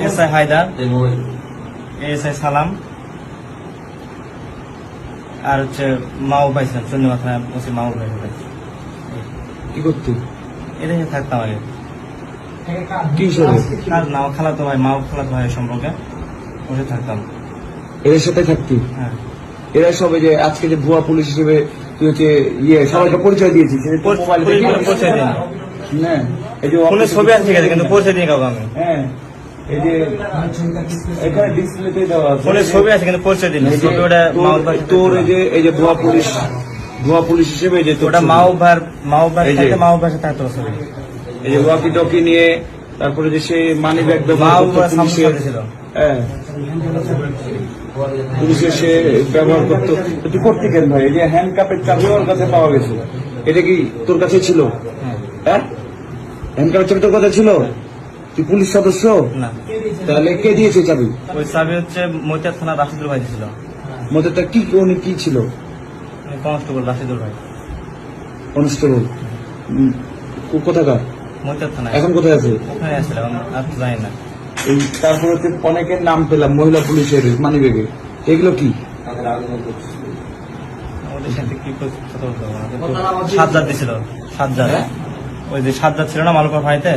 S Haider S সালাম আর হচ্ছে মাও পাইছিলাম চন্দ্রমা থানায় বসে মাও ভাই কি করতি এটাই থাকতাম আগে। কি আর নাও খালাতো ভাই মাও খালাতো ভাই সম্পর্কে বসে থাকতাম। এদের সাথে থাকতি হ্যাঁ। এরা সবে যে আজকে যে ভুয়া পুলিশ হিসেবে তুই হচ্ছে ইয়ে সবাইকে পরিচয় দিয়েছিস পরিচয়- দিইনি। হ্যাঁ এই যে ফোনে ছবি আছে ঠিক আছে কিন্তু পরিচয় দিই কাউকে আমি। হ্যাঁ এই যে এখানে ডিসপ্লেতে দেওয়া আছে। ফোনে ছবি আছে কিন্তু ছবি ওটা তোর- এই যে এই যে ভুয়া পুলিশ ভুয়া পুলিশ হিসেবে যে ওটা। মাও এই যে- থাকতে মাও ভাইয়ের সাথে থাকতো ছবি এই যে ওয়াকি টকি নিয়ে তারপরে যে সে মানি ব্যাগ হ্যাঁ। পুলিশের সে ব্যবহার করতো। তুই করতে কেন ভাই? এই যে হ্যান্ড কাপের চাবি ওর কাছে পাওয়া গেছে। এটা কি তোর কাছে ছিল? হ্যাঁ? কাপের চাবি তোর কাছে ছিল? তুই পুলিশ সদস্য? না। তাহলে কে দিয়েছে চাবি? ওই চাবি হচ্ছে মৈতার থানা রাশিদুল ভাই ছিল তার কি উনি কি ছিল? কনস্টেবল রাশিদুল ভাই। কনস্টেবল? কোথাকার? মৈতার থানা এখন কোথায় আছে? ওখানে আসছিল আর জানি না। এই তারপরে হচ্ছে অনেকের নাম পেলাম মহিলা পুলিশের মানি ব্যাগে এগুলো কি? ওদের সাথে কি করছে কথা ওই যে সাদ্দাত ছিল না মালকর ভাইতে